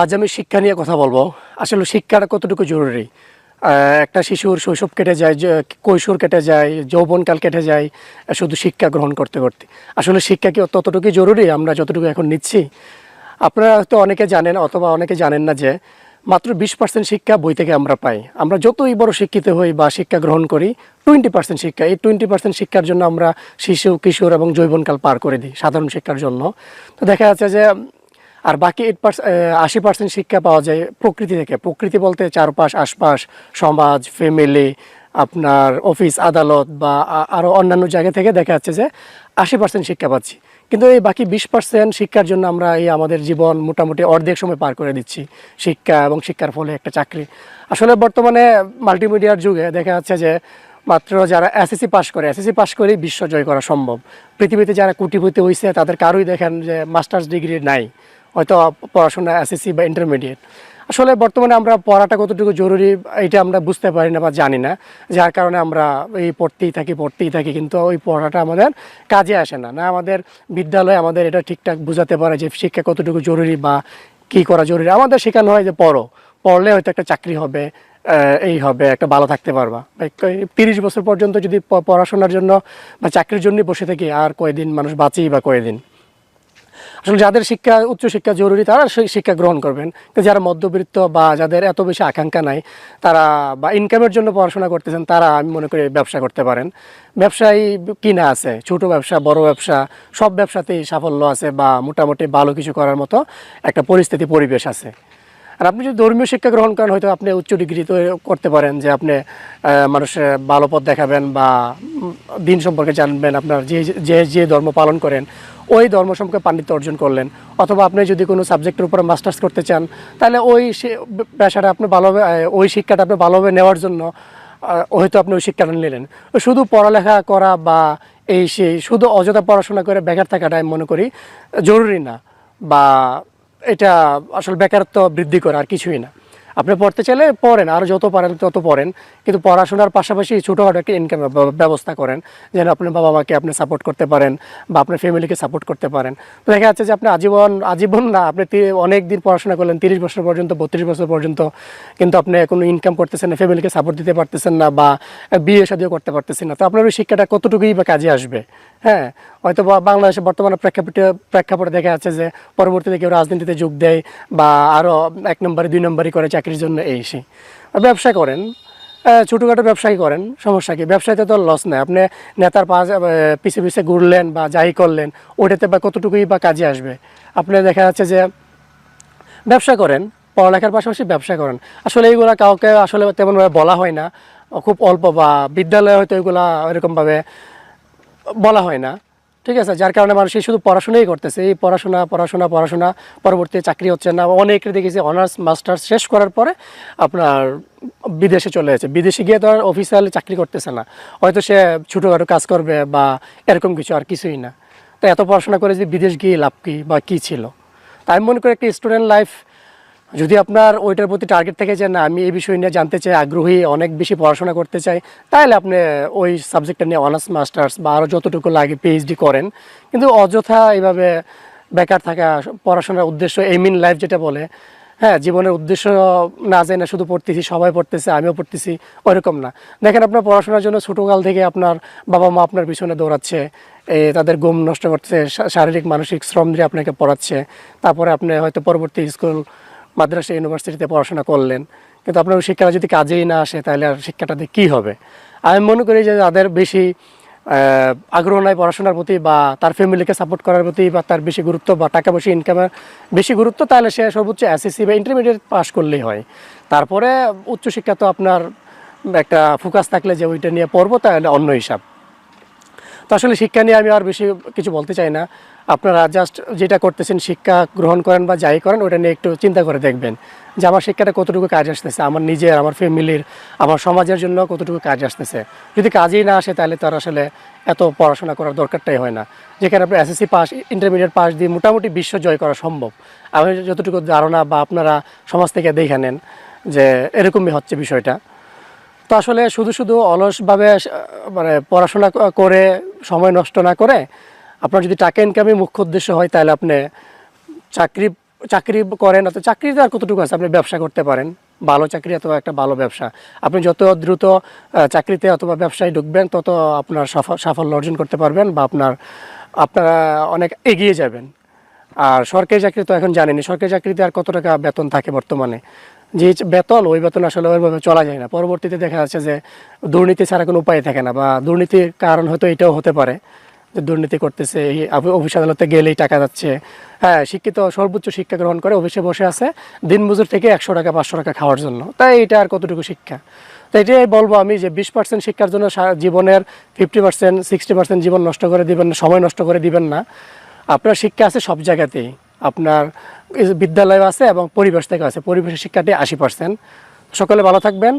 আজ আমি শিক্ষা নিয়ে কথা বলব। আসলে শিক্ষাটা কতটুকু জরুরি? একটা শিশুর শৈশব কেটে যায় কৈশোর কেটে যায়, যৌবনকাল কেটে যায়, শুধু শিক্ষা গ্রহণ করতে করতে। আসলে শিক্ষা কি ততটুকুই জরুরি? আমরা যতটুকু এখন নিচ্ছি। আপনারা হয়তো অনেকে জানেন অথবা অনেকে জানেন না যে, মাত্র বিশ পার্সেন্ট শিক্ষা বই থেকে আমরা পাই। আমরা যতই বড় শিক্ষিত হই বা শিক্ষা গ্রহণ করি টোয়েন্টি পার্সেন্ট শিক্ষা। এই টোয়েন্টি পার্সেন্ট শিক্ষার জন্য আমরা শিশু, কিশোর এবং যৌবনকাল পার করে দিই সাধারণ শিক্ষার জন্য। তো দেখা যাচ্ছে যে আর বাকি এইট পার্সেন্ট আশি পার্সেন্ট শিক্ষা পাওয়া যায় প্রকৃতি থেকে। প্রকৃতি বলতে চারপাশ, আশপাশ, সমাজ ফ্যামিলি আপনার অফিস আদালত বা আরও অন্যান্য জায়গা থেকে দেখা যাচ্ছে যে আশি পার্সেন্ট শিক্ষা পাচ্ছি। কিন্তু এই বাকি বিশ পার্সেন্ট শিক্ষার জন্য আমরা এই আমাদের জীবন মোটামুটি অর্ধেক সময় পার করে দিচ্ছি। শিক্ষা এবং শিক্ষার ফলে একটা চাকরি। আসলে বর্তমানে মাল্টিমিডিয়ার যুগে দেখা যাচ্ছে যে মাত্র যারা এসএসসি পাশ করে এসএসসি পাশ করেই বিশ্ব জয় করা সম্ভব। পৃথিবীতে যারা কোটিপতি হয়েছে তাদের কারোই দেখেন যে মাস্টার্স ডিগ্রি নাই। হয়তো পড়াশোনা এসএসসি বা ইন্টারমিডিয়েট আসলে বর্তমানে আমরা পড়াটা কতটুকু জরুরি এটা আমরা বুঝতে পারি না বা জানি না, যার কারণে আমরা এই পড়তেই থাকি পড়তেই থাকি, কিন্তু ওই পড়াটা আমাদের কাজে আসে না। না আমাদের বিদ্যালয়ে আমাদের এটা ঠিকঠাক বোঝাতে পারে যে শিক্ষা কতটুকু জরুরি বা কী করা জরুরি। আমাদের শেখানো হয় যে পড়ো, পড়লে হয়তো একটা চাকরি হবে এই হবে, একটা ভালো থাকতে পারবা। তিরিশ বছর পর্যন্ত যদি পড়াশোনার জন্য বা চাকরির জন্য বসে থাকি, আর কয়দিন মানুষ বাঁচেই বা কয়দিন? আসলে যাদের শিক্ষা উচ্চশিক্ষা জরুরি, তারা সেই শিক্ষা গ্রহণ করবেন। যারা মধ্যবিত্ত বা যাদের এত বেশি আকাঙ্ক্ষা নাই, তারা বা ইনকামের জন্য পড়াশোনা করতেছেন, তারা আমি মনে করি ব্যবসা করতে পারেন। ব্যবসায়ী কিনা আছে, ছোট ব্যবসা, বড় ব্যবসা, সব ব্যবসাতেই সাফল্য আছে বা মোটামুটি ভালো কিছু করার মতো একটা পরিস্থিতি, পরিবেশ আছে। আর আপনি যদি ধর্মীয় শিক্ষা গ্রহণ করেন, হয়তো আপনি উচ্চ ডিগ্রি করতে পারেন যে আপনি মানুষের ভালো পথ দেখাবেন বা দিন সম্পর্কে জানবেন, আপনার যে যে যে ধর্ম পালন করেন ওই ধর্ম সম্পর্কে পাণ্ডিত্য অর্জন করলেন। অথবা আপনি যদি কোনো সাবজেক্টের উপরে মাস্টার্স করতে চান, তাহলে ওই পেশাটা আপনি ভালোভাবে ওই শিক্ষাটা আপনি ভালোভাবে নেওয়ার জন্য হয়তো আপনি ওই শিক্ষাটা নিলেন। শুধু পড়ালেখা করা বা এই সেই শুধু অযথা পড়াশোনা করে বেকার থাকাটা আমি মনে করি জরুরি না বা এটা আসলে বেকারত্ব বৃদ্ধি করে আর কিছুই না। আপনি পড়তে চাইলে পড়েন, আর যত পারেন তত পড়েন। কিন্তু পড়াশোনার পাশাপাশি ছোটোখাটো একটা ইনকাম ব্যবস্থা করেন, যেন আপনার বাবা মাকে আপনি সাপোর্ট করতে পারেন বা আপনার ফ্যামিলিকে সাপোর্ট করতে পারেন। তো দেখা যাচ্ছে যে আপনি আজীবন আজীবন না, আপনি অনেক দিন পড়াশোনা করলেন, তিরিশ বছর পর্যন্ত, বত্রিশ বছর পর্যন্ত, কিন্তু আপনি কোনো ইনকাম করতেছেন না ফ্যামিলিকে সাপোর্ট দিতে পারতেছেন না বা বিয়ে শাদিও করতে পারতেছেন না। তো আপনার ওই শিক্ষাটা কতটুকুই বা কাজে আসবে? হ্যাঁ হয়তো বাংলাদেশে বর্তমানে প্রেক্ষাপটে প্রেক্ষাপটে দেখা যাচ্ছে যে পরবর্তীতে কেউ রাজনীতিতে যোগ দেয় বা আরও এক নম্বরে, দুই নম্বরই করে চাকরির জন্য এই সেই। ব্যবসা করেন। ছোটোখাটো ব্যবসায়ী করেন, সমস্যা কি? ব্যবসায়ীতে তো লস নেই। আপনি নেতার পা পিছে পিছে ঘুরলেন বা যাই করলেন, ওটাতে বা কতটুকুই বা কাজে আসবে? আপনি দেখা যাচ্ছে যে ব্যবসা করেন, পড়ালেখার পাশাপাশি ব্যবসা করেন। আসলে এইগুলা কাউকে আসলে তেমনভাবে বলা হয় না। খুব অল্প বা বিদ্যালয়ে হয়তো এগুলা এরকমভাবে বলা হয় না। ঠিক আছে, যার কারণে মানুষ শুধু পড়াশোনাই করতেছে। এই পড়াশোনা পড়াশোনা পড়াশোনা, পরবর্তী চাকরি হচ্ছে না। অনেকের দেখেছি অনার্স মাস্টার্স শেষ করার পরে আপনার বিদেশে চলে যাচ্ছে বিদেশে গিয়ে তো আর অফিসিয়ালি চাকরি করতেছে না। হয়তো সে ছোটোখাটো কাজ করবে বা এরকম কিছু আর কিছুই না। তো এত পড়াশোনা করে যে বিদেশ গিয়ে লাভ কী বা কী ছিল? তাই মনে করি একটা স্টুডেন্ট লাইফ যদি আপনার ওইটার প্রতি টার্গেট থেকে যে না, আমি এই বিষয় নিয়ে জানতে চাই, আগ্রহী, অনেক বেশি পড়াশোনা করতে চাই, তাহলে আপনি ওই সাবজেক্টটা নিয়ে অনার্স মাস্টার্স বা আরও যতটুকু লাগে পিএইচডি করেন। কিন্তু অযথা এইভাবে বেকার থাকা, পড়াশোনার উদ্দেশ্য এইম ইন লাইফ যেটা বলে হ্যাঁ জীবনের উদ্দেশ্য না যায় না শুধু পড়তেছি, সবাই পড়তেছে, আমিও পড়তেছি, ওইরকম না। দেখেন আপনার পড়াশোনার জন্য ছোটোকাল থেকে আপনার বাবা মা আপনার পিছনে দৌড়াচ্ছে তাদের ঘুম নষ্ট করছে শারীরিক, মানসিক শ্রম দিয়ে আপনাকে পড়াচ্ছে, তারপরে আপনি হয়তো পরবর্তী স্কুল মাদ্রাসা, ইউনিভার্সিটিতে পড়াশোনা করলেন। কিন্তু আপনার শিক্ষাটা যদি কাজেই না আসে, তাহলে আর শিক্ষাটা দিয়ে কী হবে? আমি মনে করি যে তাদের বেশি আগ্রহ নাই পড়াশোনার প্রতি বা তার ফ্যামিলিকে সাপোর্ট করার প্রতি বা তার বেশি গুরুত্ব বা টাকা পয়সা ইনকামের বেশি গুরুত্ব, তাহলে সে সর্বোচ্চ এসএসসি বা ইন্টারমিডিয়েট পাস করলেই হয়। তারপরে উচ্চশিক্ষা তো আপনার একটা ফোকাস থাকলে যে ওইটা নিয়ে পড়ব, তাহলে অন্য হিসাব। তো আসলে শিক্ষা নিয়ে আমি আর বেশি কিছু বলতে চাই না। আপনারা জাস্ট যেটা করতেছেন, শিক্ষা গ্রহণ করেন বা যাই করেন ওটা নিয়ে একটু চিন্তা করে দেখবেন যে আমার শিক্ষাটা কতটুকু কাজ আসতেছে, আমার নিজের, আমার ফ্যামিলির, আমার সমাজের জন্য কতটুকু কাজ আসতেছে। যদি কাজেই না আসে, তাহলে তার আসলে এত পড়াশোনা করার দরকারটাই হয় না। যেখানে আপনি এসএসসি পাস ইন্টারমিডিয়েট পাস দিয়ে মোটামুটি বিশ্ব জয় করা সম্ভব। আমি যতটুকু ধারণা বা আপনারা সমাজ থেকে দেখে নেন যে এরকমই হচ্ছে বিষয়টা। তো আসলে শুধু শুধু অলসভাবে মানে পড়াশোনা করে সময় নষ্ট না করে আপনার যদি টাকা ইনকামই মুখ্য উদ্দেশ্য হয়, তাহলে আপনি চাকরি চাকরি করেন অথবা চাকরিতে আর কতটুকু আছে, আপনি ব্যবসা করতে পারেন। ভালো চাকরি অথবা একটা ভালো ব্যবসা। আপনি যত দ্রুত চাকরিতে অথবা ব্যবসায় ঢুকবেন, তত আপনার সাফ- সাফল্য অর্জন করতে পারবেন বা আপনার, আপনারা অনেক এগিয়ে যাবেন। আর সরকারি চাকরি তো এখন জানেনি সরকারি চাকরিতে আর কত টাকা বেতন থাকে বর্তমানে? যে বেতন, ওই বেতন আসলে ওইভাবে চলা যায় না। পরবর্তীতে দেখা যাচ্ছে যে দুর্নীতি ছাড়া কোনো উপায় থাকে না বা দুর্নীতির কারণ হয়তো এটাও হতে পারে যে দুর্নীতি করতেছে, এই অফিস আদালতে গেলেই টাকা যাচ্ছে। হ্যাঁ শিক্ষিত, সর্বোচ্চ শিক্ষা গ্রহণ করে অফিসে বসে আছে, দিনমজুর থেকে একশো টাকা, পাঁচশো টাকা খাওয়ার জন্য। তাই এটা আর কতটুকু শিক্ষা? তো এটাই বলব আমি যে বিশ পার্সেন্ট শিক্ষার জন্য জীবনের ফিফটি পার্সেন্ট সিক্সটি পার্সেন্ট জীবন নষ্ট করে দিবেন, সময় নষ্ট করে দিবেন না। আপনার শিক্ষা আছে সব জায়গাতেই। আপনার বিদ্যালয় আছে এবং পরিবেশ থেকে আছে পরিবেশের শিক্ষাটি আশি পার্সেন্ট সকলে ভালো থাকবেন।